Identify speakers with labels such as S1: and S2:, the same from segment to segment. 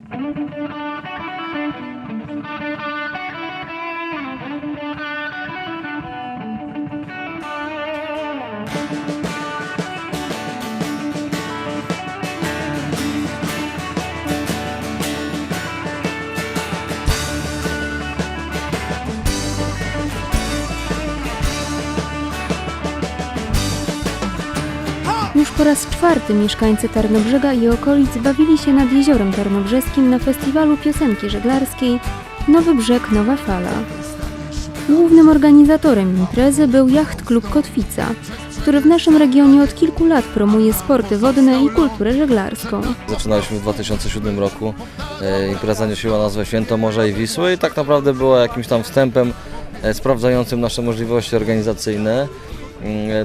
S1: Już po raz czwarty mieszkańcy Tarnobrzega i okolic bawili się nad jeziorem tarnobrzeskim na festiwalu piosenki żeglarskiej Nowy Brzeg Nowa Fala. Głównym organizatorem imprezy był Jacht Klub Kotwica, który w naszym regionie od kilku lat promuje sporty wodne i kulturę żeglarską.
S2: Zaczynaliśmy w 2007 roku. E, Impreza nosiła nazwę Święto Morza i Wisły i tak naprawdę była jakimś tam wstępem e, sprawdzającym nasze możliwości organizacyjne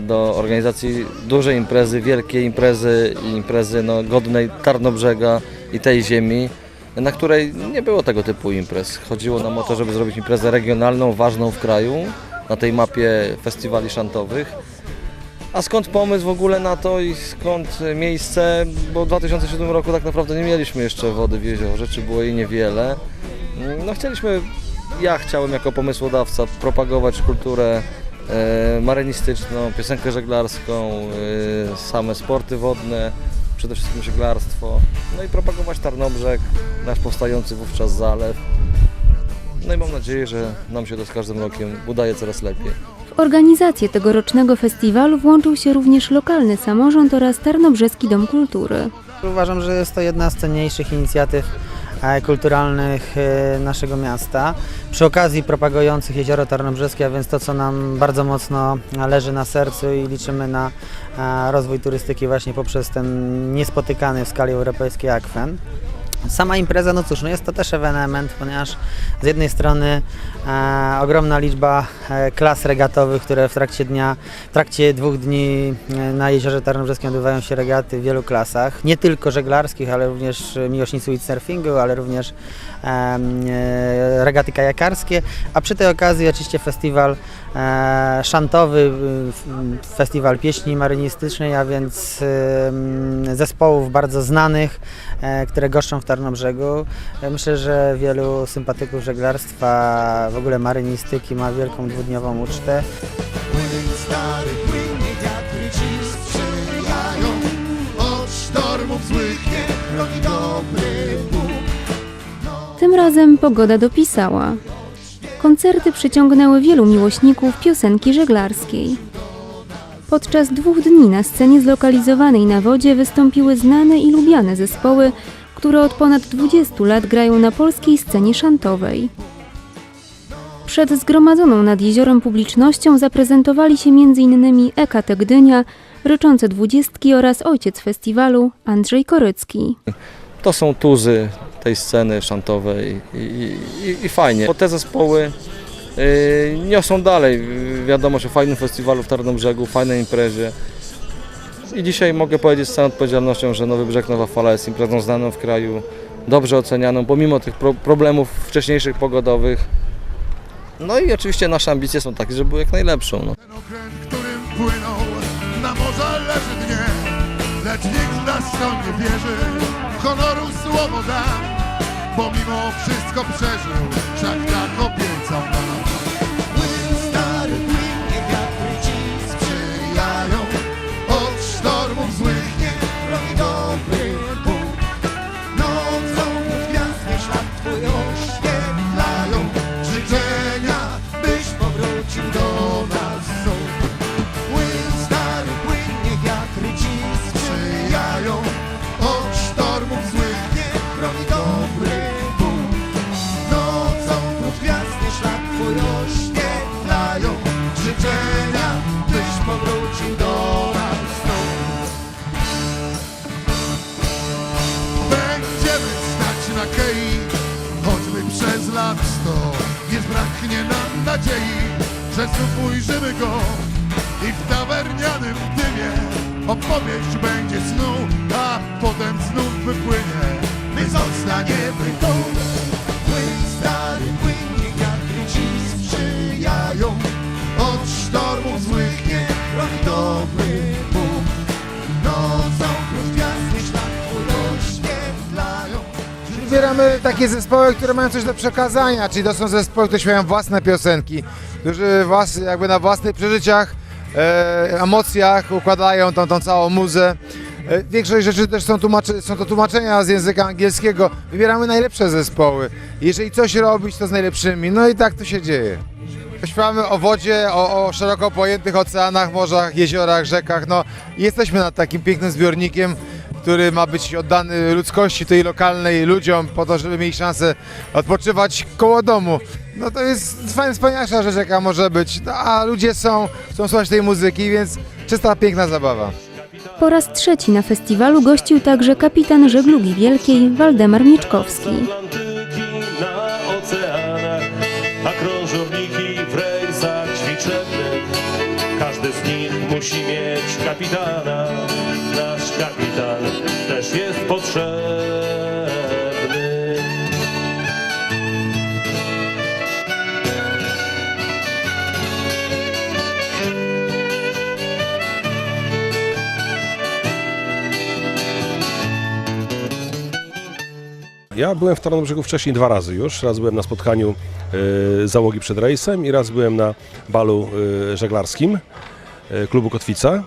S2: do organizacji dużej imprezy, wielkiej imprezy imprezy no, godnej Tarnobrzega i tej ziemi, na której nie było tego typu imprez. Chodziło nam o to, żeby zrobić imprezę regionalną, ważną w kraju, na tej mapie festiwali szantowych. A skąd pomysł w ogóle na to i skąd miejsce? Bo w 2007 roku tak naprawdę nie mieliśmy jeszcze wody w jeziorze, czy było jej niewiele. No chcieliśmy, ja chciałem jako pomysłodawca propagować kulturę marynistyczną, piosenkę żeglarską, e, same sporty wodne, przede wszystkim żeglarstwo. No i propagować Tarnobrzeg, nasz powstający wówczas zalew. No i mam nadzieję, że nam się to z każdym rokiem udaje coraz lepiej.
S1: W organizację tegorocznego festiwalu włączył się również lokalny samorząd oraz Tarnobrzeski Dom Kultury.
S3: Uważam, że jest to jedna z cenniejszych inicjatyw e, kulturalnych e, naszego miasta. Przy okazji propagujących Jezioro Tarnobrzeskie, a więc to, co nam bardzo mocno leży na sercu i liczymy na e, rozwój turystyki właśnie poprzez ten niespotykany w skali europejskiej akwen. Sama impreza, no cóż, no jest to też ewenement, ponieważ z jednej strony e, ogromna liczba e, klas regatowych, które w trakcie dnia, w trakcie dwóch dni e, na Jeziorze Tarnobrzeskim odbywają się regaty w wielu klasach, nie tylko żeglarskich, ale również e, miłośnicy windsurfingu, ale również em, e, regaty kajakarskie, a przy tej okazji oczywiście festiwal e, szantowy, y, festiwal pieśni marynistycznej, a więc zespołów bardzo znanych, e, które goszczą w Tarnobrzegu. E, Myślę, że wielu sympatyków żeglarstwa, w ogóle marynistyki ma wielką dwudniową ucztę.
S1: Tym razem pogoda dopisała. Koncerty przyciągnęły wielu miłośników piosenki żeglarskiej. Podczas dwóch dni na scenie zlokalizowanej na wodzie wystąpiły znane i lubiane zespoły, które od ponad 20 lat grają na polskiej scenie szantowej. Przed zgromadzoną nad jeziorem publicznością zaprezentowali się m.in. Eka Gdynia, Ryczące Dwudziestki oraz ojciec festiwalu Andrzej Korycki.
S2: to są tuzy tej sceny szantowej i, i, i, fajnie. Bo te zespoły y, niosą dalej y, wiadomość o fajnym festiwalu w Tarnobrzegu, fajnej imprezie. I dzisiaj mogę powiedzieć z całą odpowiedzialnością, że Nowy Brzeg Nowa Fala jest imprezą znaną w kraju, dobrze ocenianą, pomimo tych pro, problemów wcześniejszych pogodowych. No i oczywiście nasze ambicje są takie, żeby były jak najlepszą. No.
S4: Ten okręt, którym płyną na morza leży dnie Lecz nikt z nas w nie Honoru słowo dam Bo mimo wszystko przeżył. Wszak tak obiecał nam nadziei, że znów ujrzymy go i w tawernianym dymie opowieść będzie snu, a potem znów wypłynie, my zostaniemy tu.
S5: Wybieramy takie zespoły, które mają coś do przekazania, czyli to są zespoły, które śpiewają własne piosenki, którzy włas, jakby na własnych przeżyciach, e, emocjach układają tą, tą całą muzę. E, Większość rzeczy też są, tłumacze, są to tłumaczenia z języka angielskiego. Wybieramy najlepsze zespoły. Jeżeli coś robić, to z najlepszymi. No i tak to się dzieje. Śpiewamy o wodzie, o, o szeroko pojętych oceanach, morzach, jeziorach, rzekach. No, jesteśmy nad takim pięknym zbiornikiem, który ma być oddany ludzkości tej lokalnej, ludziom, po to, żeby mieli szansę odpoczywać koło domu. No to jest wspanialsza rzecz, jaka może być. No, a ludzie są, chcą słuchać tej muzyki, więc czysta, piękna zabawa.
S1: Po raz trzeci na festiwalu gościł także kapitan żeglugi wielkiej Waldemar Mieczkowski.
S6: Atlantyki na oceanach, a krążowniki w rejsach ćwiczebnych. Każdy z nich musi mieć kapitana. Potrzebny.
S7: Ja byłem w Tarnobrzegu wcześniej dwa razy już. Raz byłem na spotkaniu e, załogi przed rejsem i raz byłem na balu e, żeglarskim e, klubu Kotwica.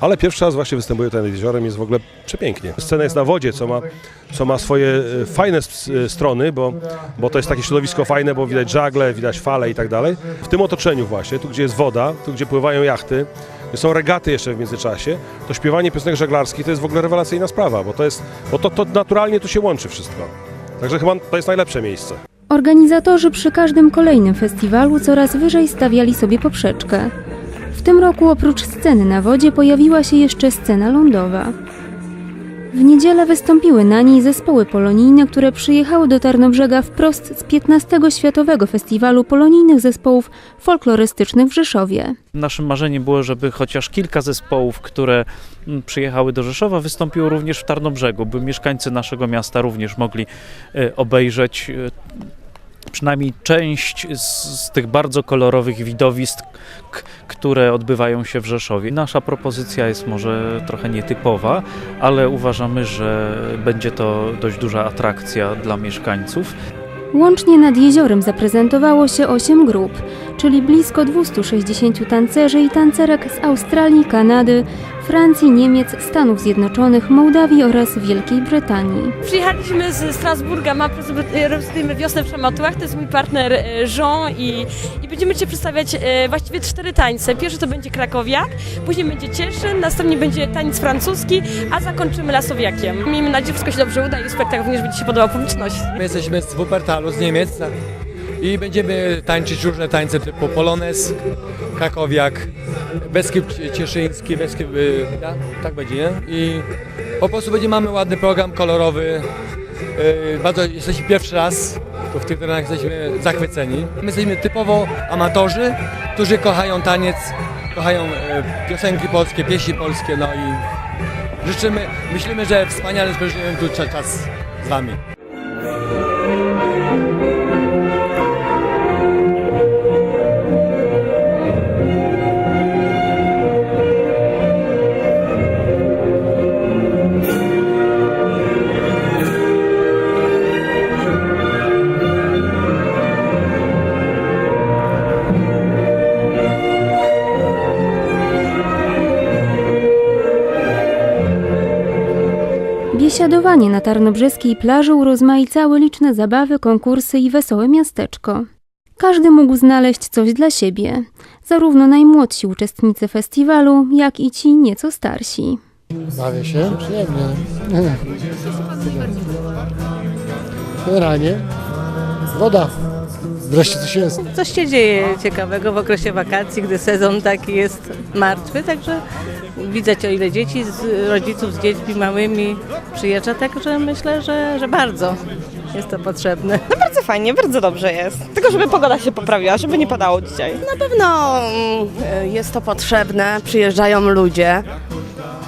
S7: Ale pierwszy raz właśnie występuję tutaj nad jeziorem, jest w ogóle przepięknie. Scena jest na wodzie, co ma, co ma swoje e, fajne e, strony, bo, bo to jest takie środowisko fajne, bo widać żagle, widać fale i tak dalej. W tym otoczeniu właśnie, tu gdzie jest woda, tu gdzie pływają jachty, są regaty jeszcze w międzyczasie, to śpiewanie piosenek żeglarskich to jest w ogóle rewelacyjna sprawa, bo to jest, bo to, to naturalnie tu się łączy wszystko. Także chyba to jest najlepsze miejsce.
S1: Organizatorzy przy każdym kolejnym festiwalu coraz wyżej stawiali sobie poprzeczkę. W tym roku oprócz sceny na wodzie pojawiła się jeszcze scena lądowa. W niedzielę wystąpiły na niej zespoły polonijne, które przyjechały do Tarnobrzega wprost z 15 Światowego Festiwalu Polonijnych Zespołów Folklorystycznych w Rzeszowie.
S8: Naszym marzeniem było, żeby chociaż kilka zespołów, które mm, przyjechały do Rzeszowa, wystąpiło również w Tarnobrzegu, by mieszkańcy naszego miasta również mogli e, obejrzeć e, przynajmniej część z, z tych bardzo kolorowych widowisk, które odbywają się w Rzeszowie. Nasza propozycja jest może trochę nietypowa, ale uważamy, że będzie to dość duża atrakcja dla mieszkańców.
S1: Łącznie nad jeziorem zaprezentowało się 8 grup, czyli blisko 260 tancerzy i tancerek z Australii, Kanady, Francji, Niemiec, Stanów Zjednoczonych, Mołdawii oraz Wielkiej Brytanii.
S9: Przyjechaliśmy z Strasburga, ma, reprezentujemy wiosnę w Szematłach, to jest mój partner e, Jean i, i będziemy Ci przedstawiać e, właściwie cztery tańce. Pierwszy to będzie Krakowiak, później będzie Cieszyn, następnie będzie taniec francuski, a zakończymy Lasowiakiem. Miejmy nadzieję, że wszystko się dobrze uda i spektakl również będzie się podobał publiczności.
S10: My jesteśmy z Wuppertalu, z Niemiec i będziemy tańczyć różne tańce typu Polones, Krakowiak, Beskid Cieszyński, Beskid, y, ja, tak będzie, nie? I po prostu będzie mamy ładny program kolorowy. Y, Bardzo jesteśmy pierwszy raz tu w tych terenach jesteśmy zachwyceni. My jesteśmy typowo amatorzy, którzy kochają taniec, kochają y, piosenki polskie, pieśni polskie, no i życzymy, myślimy, że wspaniale spędzimy tu cza- czas z Wami.
S1: Na tarnobrzeskiej plaży urozmaicały liczne zabawy, konkursy i wesołe miasteczko. Każdy mógł znaleźć coś dla siebie, zarówno najmłodsi uczestnicy festiwalu, jak i ci nieco starsi.
S11: Bawię się przyjemnie. Generalnie woda. Wreszcie coś jest.
S12: Coś się dzieje ciekawego w okresie wakacji, gdy sezon taki jest martwy, także widać o ile dzieci, z rodziców z dziećmi małymi przyjeżdża, także myślę, że, że bardzo jest to potrzebne.
S9: No bardzo fajnie, bardzo dobrze jest. Tylko żeby pogoda się poprawiła, żeby nie padało dzisiaj.
S12: Na pewno mm, jest to potrzebne, przyjeżdżają ludzie,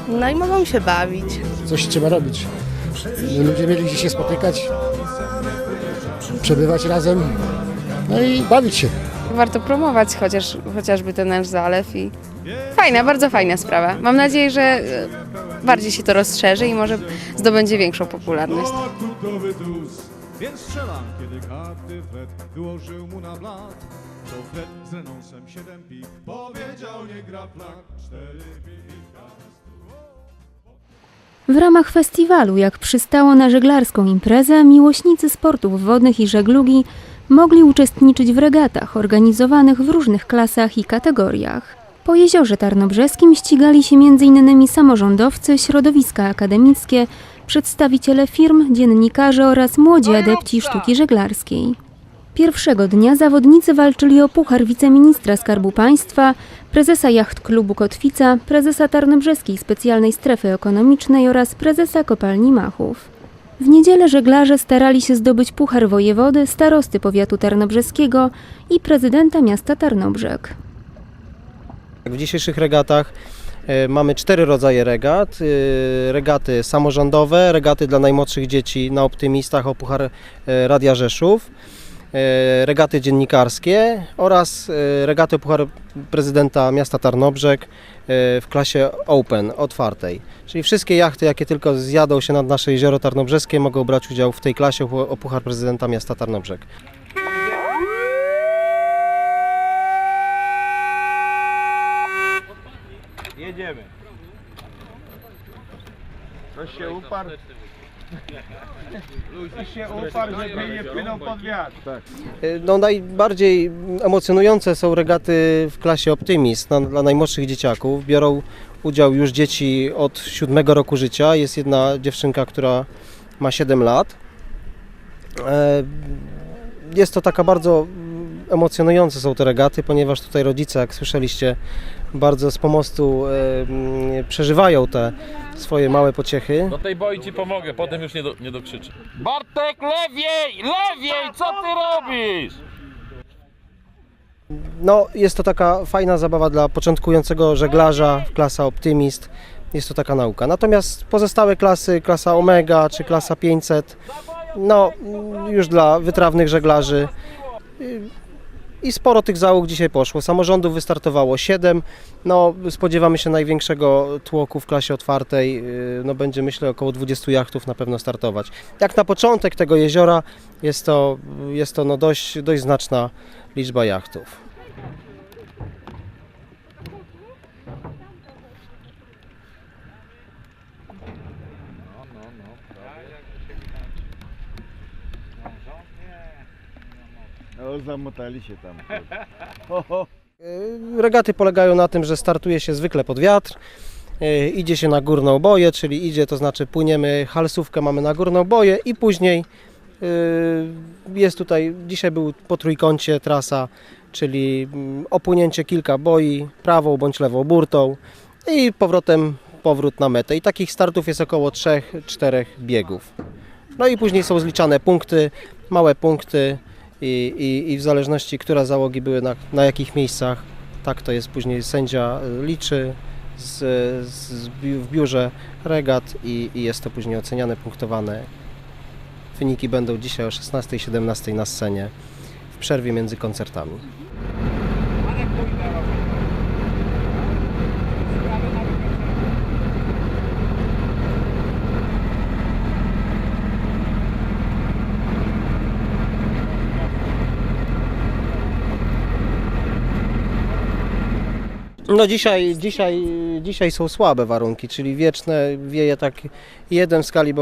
S12: no i mogą się bawić.
S11: Coś trzeba robić. Ludzie mieli gdzie się spotykać, przebywać razem, no i bawić się.
S13: Warto promować chociaż, chociażby ten nasz zalew i fajna, bardzo fajna sprawa. Mam nadzieję, że e, bardziej się to rozszerzy i może zdobędzie większą popularność.
S14: Więc strzelam, kiedy wnet wyłożył mu na blat. Z renonsem 7 pi powiedział nie gra flag. 4 pi
S1: W ramach festiwalu, jak przystało na żeglarską imprezę, miłośnicy sportów wodnych i żeglugi mogli uczestniczyć w regatach organizowanych w różnych klasach i kategoriach. Po jeziorze Tarnobrzeskim ścigali się m.in. samorządowcy, środowiska akademickie, przedstawiciele firm, dziennikarze oraz młodzi adepci sztuki żeglarskiej. Pierwszego dnia zawodnicy walczyli o puchar wiceministra Skarbu Państwa, prezesa Jacht Klubu Kotwica, prezesa Tarnobrzeskiej Specjalnej Strefy Ekonomicznej oraz prezesa Kopalni Machów. W niedzielę żeglarze starali się zdobyć puchar wojewody, starosty powiatu tarnobrzeskiego i prezydenta miasta Tarnobrzeg.
S15: W dzisiejszych regatach e, mamy cztery rodzaje regat. E, Regaty samorządowe, regaty dla najmłodszych dzieci na optymistach o Puchar e, Radia Rzeszów, regaty dziennikarskie oraz e, regaty o Puchar Prezydenta Miasta Tarnobrzeg e, w klasie Open, otwartej. Czyli wszystkie jachty, jakie tylko zjadą się nad nasze jezioro Tarnobrzeskie mogą brać udział w tej klasie o Puchar Prezydenta Miasta Tarnobrzeg.
S16: Jedziemy. Ktoś się uparł. Ktoś się uparł, żeby nie płynął pod wiatr.
S15: No, najbardziej emocjonujące są regaty w klasie Optimist na, dla najmłodszych dzieciaków. Biorą udział już dzieci od siódmego roku życia. Jest jedna dziewczynka, która ma 7 lat. E, Jest to taka bardzo emocjonujące są te regaty, ponieważ tutaj rodzice, jak słyszeliście, bardzo z pomostu e, przeżywają te swoje małe pociechy.
S17: Do tej boi ci pomogę, potem już nie, do, nie dokrzyczy. Bartek, lewiej! Lewiej! Co ty robisz?
S15: No, jest to taka fajna zabawa dla początkującego żeglarza, klasa Optymist. Jest to taka nauka. Natomiast pozostałe klasy, klasa Omega czy klasa 500, no już dla wytrawnych żeglarzy. I sporo tych załóg dzisiaj poszło. Samorządów wystartowało 7. No, spodziewamy się największego tłoku w klasie otwartej. No, będzie myślę około 20 jachtów na pewno startować. Jak na początek tego jeziora jest to, jest to no dość, dość znaczna liczba jachtów.
S16: O, zamotali się tam. Ho, ho.
S15: E, Regaty polegają na tym, że startuje się zwykle pod wiatr, e, idzie się na górną boję, czyli idzie, to znaczy płyniemy halsówkę, mamy na górną boję i później e, jest tutaj, dzisiaj był po trójkącie trasa, czyli mm, opłynięcie kilka boi, prawą bądź lewą burtą i powrotem powrót na metę. I takich startów jest około 3-4 biegów. No i później są zliczane punkty, małe punkty i, i, i w zależności, które załogi były na, na jakich miejscach, tak to jest później sędzia y, liczy z, z, w biurze regat i, i jest to później oceniane, punktowane. Wyniki będą dzisiaj o 16 i 17 na scenie w przerwie między koncertami. No dzisiaj, dzisiaj, dzisiaj są słabe warunki, czyli wieczne wieje tak jeden w skali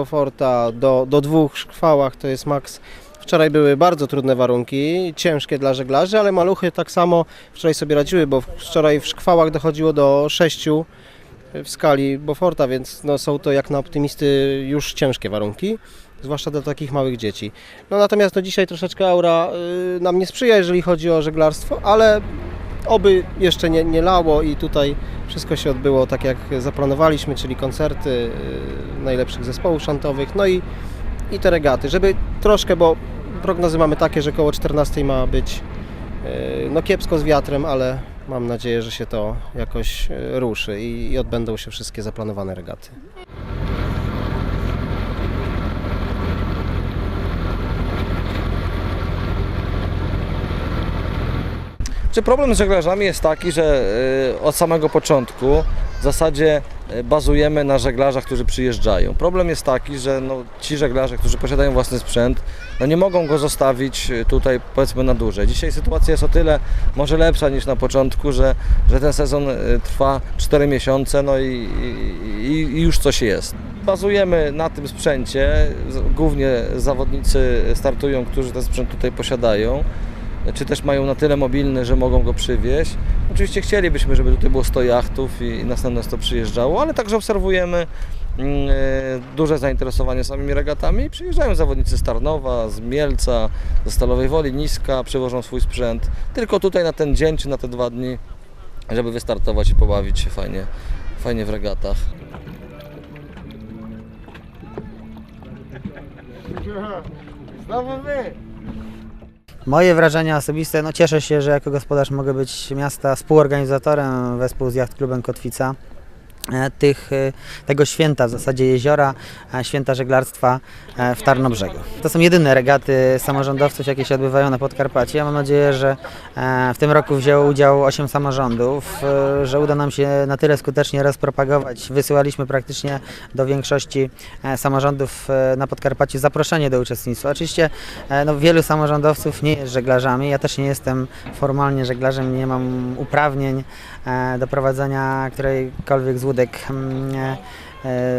S15: do, do dwóch szkwałach to jest maks. Wczoraj były bardzo trudne warunki, ciężkie dla żeglarzy, ale maluchy tak samo wczoraj sobie radziły, bo wczoraj w szkwałach dochodziło do sześciu w skali Beauforta, więc no są to jak na optymisty już ciężkie warunki, zwłaszcza dla takich małych dzieci. No natomiast no dzisiaj troszeczkę aura y, nam nie sprzyja, jeżeli chodzi o żeglarstwo, ale oby jeszcze nie, nie lało i tutaj wszystko się odbyło tak jak zaplanowaliśmy, czyli koncerty y, najlepszych zespołów szantowych, no i, i te regaty, żeby troszkę, bo prognozy mamy takie, że około 14 ma być y, no kiepsko z wiatrem, ale mam nadzieję, że się to jakoś y, ruszy i, i odbędą się wszystkie zaplanowane regaty.
S2: Czy problem z żeglarzami jest taki, że y, od samego początku w zasadzie e, bazujemy na żeglarzach, którzy przyjeżdżają. Problem jest taki, że no, ci żeglarze, którzy posiadają własny sprzęt, no nie mogą go zostawić e, tutaj powiedzmy na dłużej. Dzisiaj sytuacja jest o tyle może lepsza niż na początku, że, że ten sezon trwa 4 miesiące no i, i, i już coś jest. Bazujemy na tym sprzęcie, głównie zawodnicy startują, którzy ten sprzęt tutaj posiadają czy też mają na tyle mobilny, że mogą go przywieźć. Oczywiście chcielibyśmy, żeby tutaj było 100 jachtów i, i następne 100 przyjeżdżało, ale także obserwujemy mm, e, duże zainteresowanie samymi regatami. Przyjeżdżają zawodnicy z Tarnowa, z Mielca, ze Stalowej Woli, Niska, przywożą swój sprzęt. Tylko tutaj na ten dzień czy na te dwa dni, żeby wystartować i pobawić się fajnie, fajnie w regatach.
S16: Znowu wy!
S3: Moje wrażenia osobiste, no cieszę się, że jako gospodarz mogę być miasta współorganizatorem wespół z Jacht Klubem Kotwica tych, e, tego święta, w zasadzie jeziora, e, święta żeglarstwa e, w Tarnobrzegu. To są jedyne regaty samorządowców, jakie się odbywają na Podkarpacie. Ja mam nadzieję, że e, w tym roku wzięło udział 8 samorządów, e, że uda nam się na tyle skutecznie rozpropagować. Wysyłaliśmy praktycznie do większości e, samorządów e, na Podkarpaciu zaproszenie do uczestnictwa. Oczywiście e, no, wielu samorządowców nie jest żeglarzami. Ja też nie jestem formalnie żeglarzem, nie mam uprawnień e, do prowadzenia którejkolwiek z mm, e, e,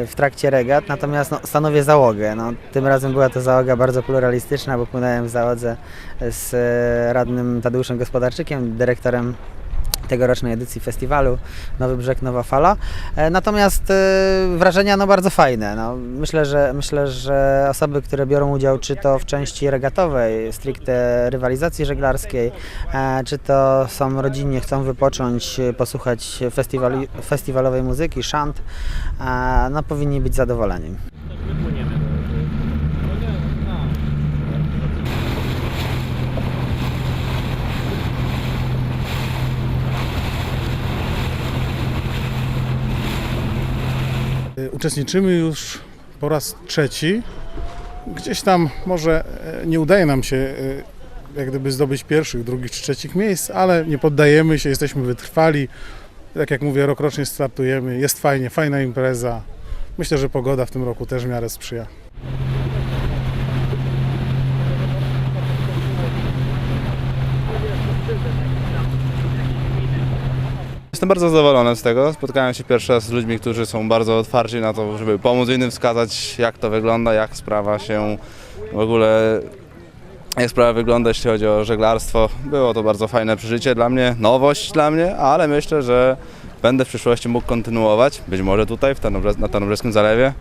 S3: w trakcie regat, natomiast no, stanowię załogę. No, tym razem była to załoga bardzo pluralistyczna, bo płynąłem w załodze z e, radnym Tadeuszem Gospodarczykiem, dyrektorem tegorocznej edycji festiwalu Nowy Brzeg, Nowa Fala. E, Natomiast e, wrażenia no bardzo fajne. No, myślę, że, myślę, że osoby, które biorą udział czy to w części regatowej, stricte rywalizacji żeglarskiej, e, czy to są rodzinnie, chcą wypocząć, posłuchać festiwali, festiwalowej muzyki, szant, no powinni być zadowoleni.
S14: Uczestniczymy już po raz trzeci. Gdzieś tam może e, nie udaje nam się e, jak gdyby zdobyć pierwszych, drugich czy trzecich miejsc, ale nie poddajemy się, jesteśmy wytrwali. Tak jak mówię, rokrocznie startujemy, jest fajnie, fajna impreza. Myślę, że pogoda w tym roku też w miarę sprzyja.
S18: Jestem bardzo zadowolony z tego. Spotkałem się pierwszy raz z ludźmi, którzy są bardzo otwarci na to, żeby pomóc innym, wskazać jak to wygląda, jak sprawa się w ogóle, jak sprawa wygląda, jeśli chodzi o żeglarstwo. Było to bardzo fajne przeżycie dla mnie, nowość dla mnie, ale myślę, że będę w przyszłości mógł kontynuować, być może tutaj w Tarnobrze- na Tarnobrzeskim Zalewie.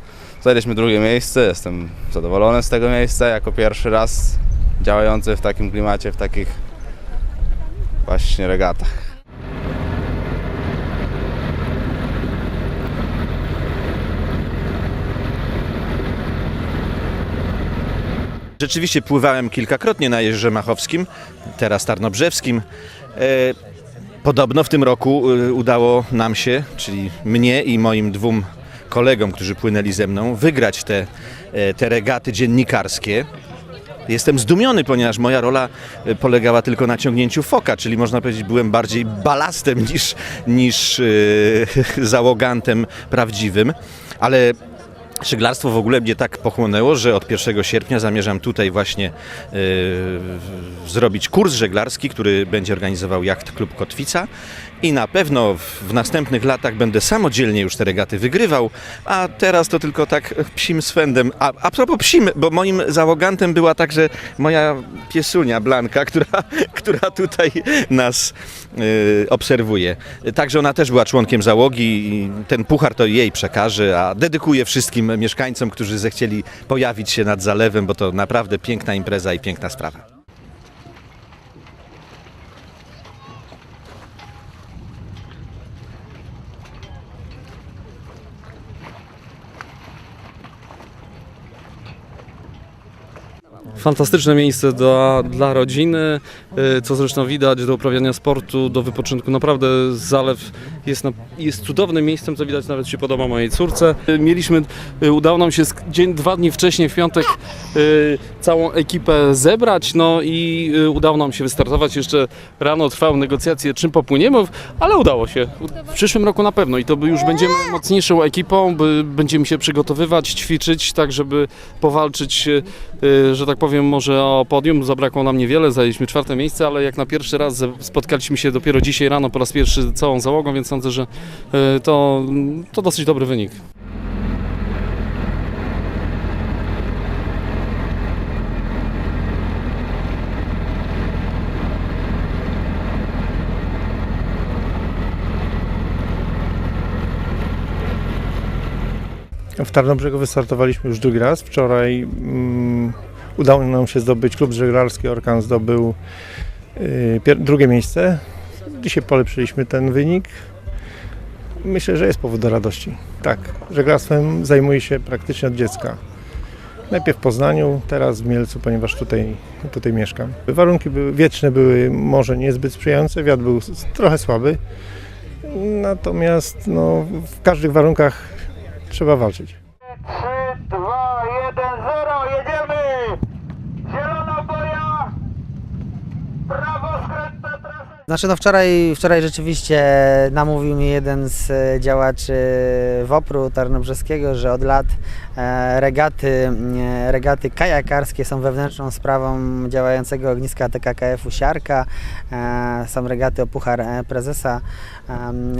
S18: Zajęliśmy drugie miejsce, jestem zadowolony z tego miejsca, jako pierwszy raz działający w takim klimacie, w takich właśnie regatach.
S19: Rzeczywiście pływałem kilkakrotnie na Jeżerze Machowskim, teraz Tarnobrzewskim. E, Podobno w tym roku e, udało nam się, czyli mnie i moim dwóm kolegom, którzy płynęli ze mną, wygrać te, e, te regaty dziennikarskie. Jestem zdumiony, ponieważ moja rola polegała tylko na ciągnięciu foka, czyli można powiedzieć, byłem bardziej balastem niż, niż załogantem prawdziwym. Ale Żeglarstwo w ogóle mnie tak pochłonęło, że od 1 sierpnia zamierzam tutaj właśnie w- zrobić kurs żeglarski, który będzie organizował Jacht Klub Kotwica i na pewno w, w następnych latach będę samodzielnie już te regaty wygrywał, a teraz to tylko tak psim swędem. A, a propos psim, bo moim załogantem była także moja piesunia Blanka, która, która tutaj nas e, obserwuje. Także ona też była członkiem załogi i ten puchar to jej przekaże, a dedykuję wszystkim mieszkańcom, którzy zechcieli pojawić się nad zalewem, bo to naprawdę piękna impreza i piękna sprawa.
S20: Fantastyczne miejsce dla, dla rodziny, y, co zresztą widać, do uprawiania sportu, do wypoczynku. Naprawdę zalew jest na, jest cudownym miejscem, co widać nawet się podoba mojej córce. Mieliśmy, y, udało nam się dzień, dwa dni wcześniej, w piątek, y, całą ekipę zebrać, no i y, udało nam się wystartować. Jeszcze rano trwały negocjacje, czym popłyniemy, ale udało się. W przyszłym roku na pewno i to już będziemy mocniejszą ekipą, będziemy się przygotowywać, ćwiczyć, tak żeby powalczyć, że tak powiem, może o podium. Zabrakło nam niewiele, zajęliśmy czwarte miejsce, ale jak na pierwszy raz spotkaliśmy się dopiero dzisiaj rano po raz pierwszy całą załogą, więc sądzę, że y, to, to dosyć dobry wynik.
S21: W Tarnobrzegu wystartowaliśmy już drugi raz. Wczoraj mm, udało nam się zdobyć, klub żeglarski Orkan zdobył y, drugie miejsce. Dzisiaj polepszyliśmy ten wynik. Myślę, że jest powód do radości. Tak, żeglarstwem zajmuję się praktycznie od dziecka. Najpierw w Poznaniu, teraz w Mielcu, ponieważ tutaj, tutaj mieszkam. Warunki były, wieczne były może niezbyt sprzyjające, wiatr był trochę słaby. Natomiast no, w każdych warunkach trzeba walczyć.
S3: Znaczy no wczoraj, wczoraj rzeczywiście namówił mnie jeden z e, działaczy WOPR-u Tarnobrzeskiego, że od lat e, regaty, e, regaty kajakarskie są wewnętrzną sprawą działającego ogniska TKKF-u Siarka. Są regaty o Puchar Prezesa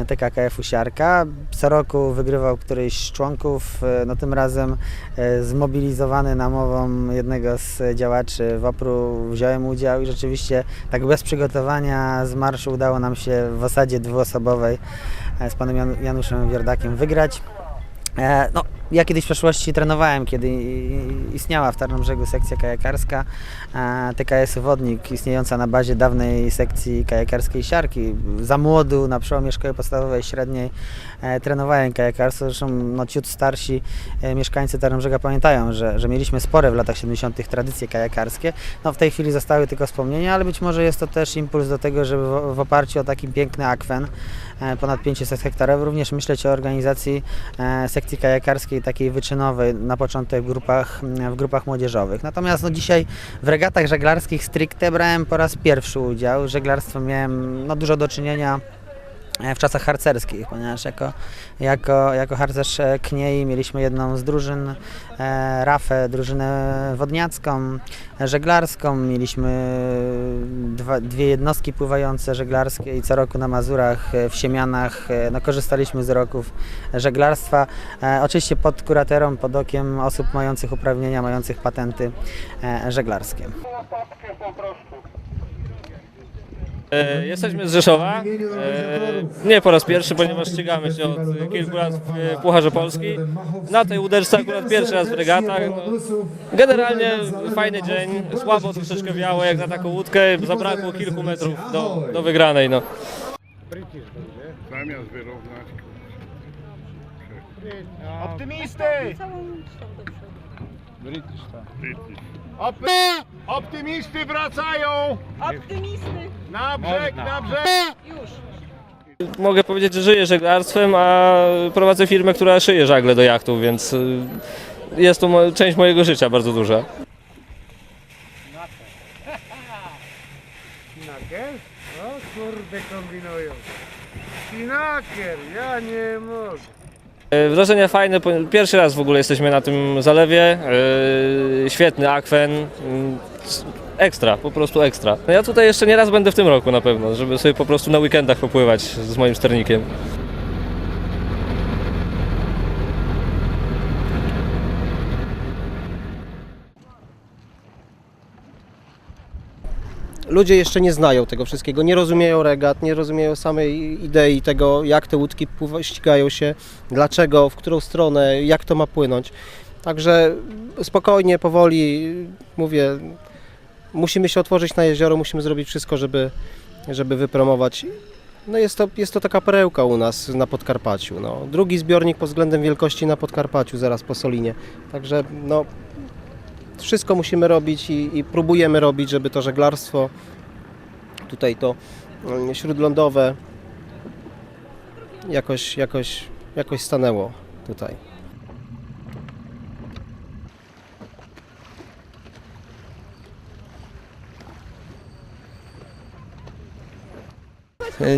S3: TKKF-u Siarka. Co roku wygrywał któryś z członków, no tym razem zmobilizowany namową jednego z działaczy WOPR-u wziąłem udział i rzeczywiście tak bez przygotowania z marszu udało nam się w osadzie dwuosobowej e, z panem Jan- Januszem Wierdakiem wygrać. E, No, ja kiedyś w przeszłości trenowałem, kiedy istniała w Tarnobrzegu sekcja kajakarska, TKS Wodnik, istniejąca na bazie dawnej sekcji kajakarskiej Siarki. Za młodu, na przełomie szkoły podstawowej średniej e, trenowałem kajakarstwo, zresztą no, ciut starsi e, mieszkańcy Tarnobrzega pamiętają, że, że mieliśmy spore w latach 70. tradycje kajakarskie. No, w tej chwili zostały tylko wspomnienia, ale być może jest to też impuls do tego, żeby w, w oparciu o taki piękny akwen, e, ponad 500 hektarów, również myśleć o organizacji sekcji kajakarskiej takiej wyczynowej na początek w grupach, w grupach młodzieżowych. Natomiast no, dzisiaj w regatach żeglarskich stricte brałem po raz pierwszy udział. Z żeglarstwem miałem no, dużo do czynienia w czasach harcerskich, ponieważ jako, jako, jako harcerz e, Kniei mieliśmy jedną z drużyn, e, Rafę, drużynę wodniacką, e, żeglarską, mieliśmy dwa, dwie jednostki pływające żeglarskie i co roku na Mazurach, e, w Siemianach, e, no, korzystaliśmy z roków żeglarstwa, e, oczywiście pod kuratorą, pod okiem osób mających uprawnienia, mających patenty e, żeglarskie.
S22: E, Jesteśmy z Rzeszowa. E, Nie po raz pierwszy, ponieważ ścigamy się od kilku lat w e, Pucharze Polski. Na tej uderzce akurat pierwszy raz w regatach. No, generalnie fajny dzień, słabo troszeczkę wiało jak na taką łódkę, zabrakło kilku metrów do, do wygranej. No.
S23: Zamiast wyrównać.
S24: Optymisty!
S23: British, tak. British.
S24: Op- optymisty wracają! Optymisty! Na brzeg, na brzeg! Już!
S22: Mogę powiedzieć, że żyję żeglarstwem, a prowadzę firmę, która szyje żagle do jachtów, więc y, jest to część mojego życia bardzo duża.
S24: Szinaker? O kurde kombinują. Szinaker, ja nie mogę.
S22: E, Wrażenia fajne. Pierwszy raz w ogóle jesteśmy na tym zalewie. E, Świetny akwen. Ekstra, po prostu ekstra. No Ja tutaj jeszcze nie raz będę w tym roku na pewno, żeby sobie po prostu na weekendach popływać z moim sternikiem.
S15: ludzie jeszcze nie znają tego wszystkiego, nie rozumieją regat, nie rozumieją samej idei tego, jak te łódki pływa, ścigają się, dlaczego, w którą stronę, jak to ma płynąć. Także spokojnie, powoli, mówię, musimy się otworzyć na jezioro, musimy zrobić wszystko, żeby, żeby wypromować. No jest to, jest to taka perełka u nas na Podkarpaciu. No. Drugi zbiornik pod względem wielkości na Podkarpaciu, zaraz po Solinie. Także no, wszystko musimy robić i, i próbujemy robić, żeby to żeglarstwo, tutaj to mm, śródlądowe, jakoś, jakoś, jakoś stanęło tutaj.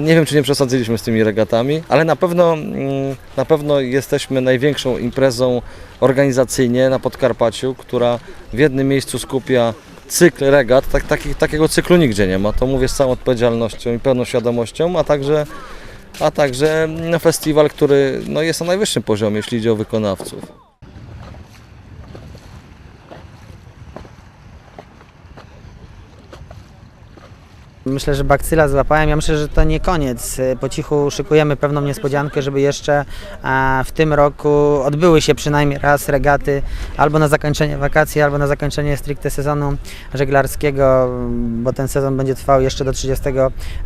S2: Nie wiem, czy nie przesadziliśmy z tymi regatami, ale na pewno, mm, na pewno jesteśmy największą imprezą organizacyjnie na Podkarpaciu, która w jednym miejscu skupia cykl regat. Tak, taki, takiego cyklu nigdzie nie ma. To mówię z całą odpowiedzialnością i pełną świadomością, a także, a także no, festiwal, który no, jest na najwyższym poziomie, jeśli idzie o wykonawców.
S3: Myślę, że bakcyla złapałem. Ja myślę, że to nie koniec. Y, Po cichu szykujemy pewną niespodziankę, żeby jeszcze w tym roku odbyły się przynajmniej raz regaty albo na zakończenie wakacji, albo na zakończenie stricte sezonu żeglarskiego, bo ten sezon będzie trwał jeszcze do 30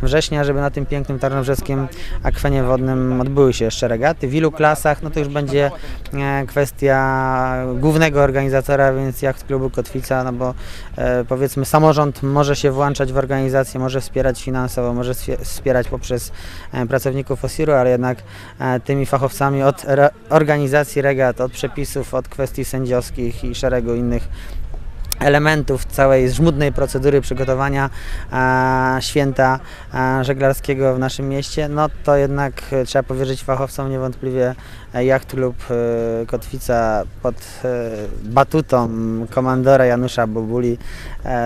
S3: września, żeby na tym pięknym tarnobrzeskim akwenie wodnym odbyły się jeszcze regaty. W ilu klasach, no to już będzie e, kwestia głównego organizatora, więc jacht klubu Kotwica, no bo e, powiedzmy samorząd może się włączać w organizację, może wspierać finansowo, może wspierać poprzez e, pracowników OSIR-u, ale jednak e, tymi fachowcami od organizacji regat, od przepisów, od kwestii sędziowskich i szeregu innych elementów całej żmudnej procedury przygotowania e, święta e, żeglarskiego w naszym mieście, no to jednak e, trzeba powierzyć fachowcom niewątpliwie e, Jacht Klub e, Kotwica pod e, batutą komandora Janusza Bobuli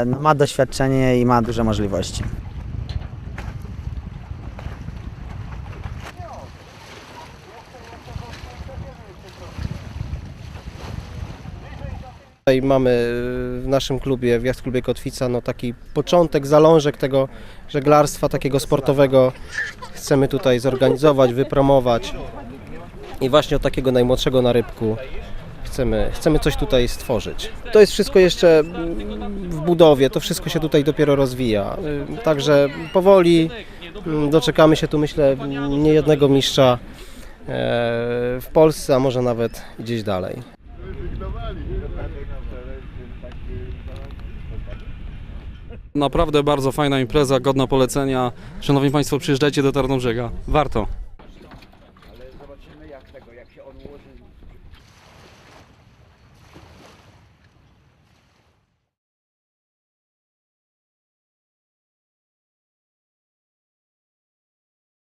S3: no, ma doświadczenie i ma duże możliwości.
S15: Tutaj mamy w naszym klubie, w Jacht Klubie Kotwica, no taki początek, zalążek tego żeglarstwa takiego sportowego. Chcemy tutaj zorganizować, wypromować i właśnie od takiego najmłodszego na rybku chcemy, chcemy coś tutaj stworzyć. To jest wszystko jeszcze w budowie, to wszystko się tutaj dopiero rozwija. Także powoli mm, doczekamy się tu myślę niejednego mistrza e, w Polsce, a może nawet gdzieś dalej.
S20: Naprawdę bardzo fajna impreza, godna polecenia. Szanowni Państwo, przyjeżdżajcie do Tarnobrzega. Warto.